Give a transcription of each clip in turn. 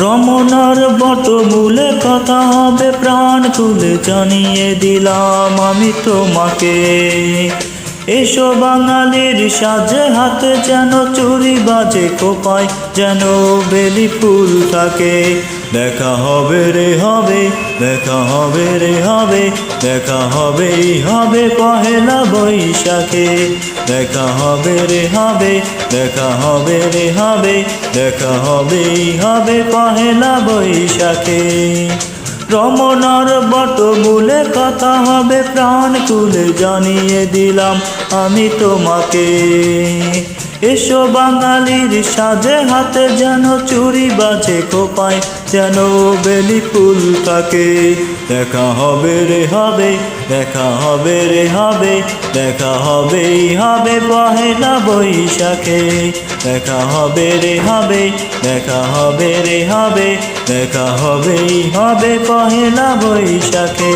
রমনার বটমূলে কথা হবে, প্রাণ খুলে জানিয়ে দিলাম আমি তোমাকে। এসো বাঙালির সাজে হাতে যেন চুরি বাজে কোপায় যেন বেলি ফুল থাকে। দেখা হবে রে হবে, দেখা হবে রে হবে, দেখা হবেই হবে পহেলা বৈশাখে। দেখা হবে রে হবে, দেখা হবে রে হবে, দেখা হবেই হবে পহেলা বৈশাখে। রমনার বটমূলে কথা হবে, প্রাণ তুলে জানিয়ে দিলাম আমি তোমাকে। এসো বাঙালির সাজে হাতে যেন চুরি বাজে কোপায় যেন বেলি ফুল থাকে। দেখা হবে রে হবে, দেখা হবে রে হবে, দেখা হবেই হবে পহেলা বৈশাখে। দেখা হবে রে হবে, দেখা হবে রে হবে, দেখা হবেই হবে পহেলা বৈশাখে।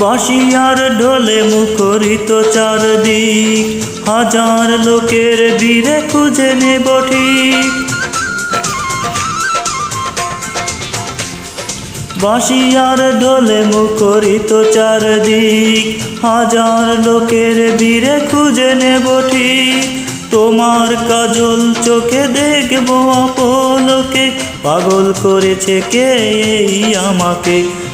বাঁশিয়ার ঢোলে মুখরিত চারদিক, হাজার লোকের বীরে খুঁজে নেব ঠিক। বাঁশিয়ার ঢোলে মুখরিত চারদিক, হাজার লোকের বীরে খুঁজে নেব ঠিক। তোমার কাজল চোখে দেখব আপলোকে পাগল করেছে কে এই আমাকে?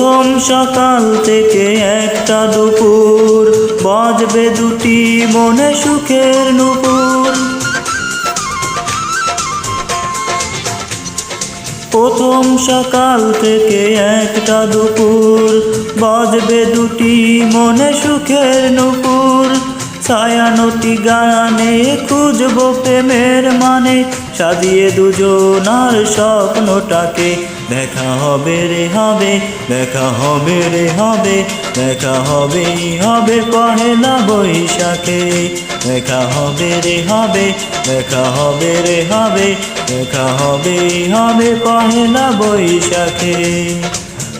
প্রথম সকাল থেকে একটা দুপুর, বাজবে দুটি মনে সুখের নুপুর। প্রথম সকাল থেকে একটা দুপুর, বাজবে দুটি মনে সুখের নুপুর। ছায়ানতি গানে খুঁজবো প্রেমের মানে সাজিয়ে দুজনার স্বপ্নটাকে দেখা হবে রে হবে, দেখা হবে রে হবে, দেখা হবে হবে পহেলা বৈশাখে। দেখা হবে রে হবে, দেখা হবে রে হবে, দেখা হবে হবে পহেলা বৈশাখে।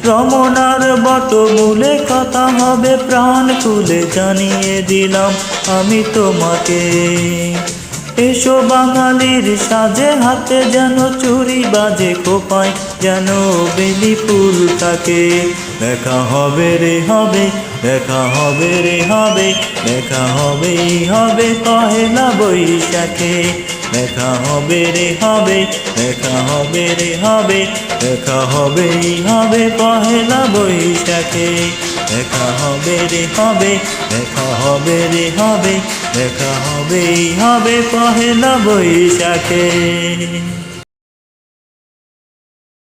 রমনার বটমূলে কথা হবে, প্রাণ খুলে জানিয়ে দিলাম আমি তোমাকে। এসো বাঙালির সাজে হাতে যেন চুরি বাজে কোপায় যেন বেলি ফুল থাকে। দেখা হবে রে হবে, দেখা হবে রে হবে, দেখা হবেই হবে পহেলা বৈশাখে। দেখা হবে রে হবে, দেখা হবে রে হবে, দেখা হবেই হবে পহেলা বৈশাখে। দেখা হবে রে হবে, দেখা হবে রে হবে দেখা হবেই হবে পহেলা বৈশাখে।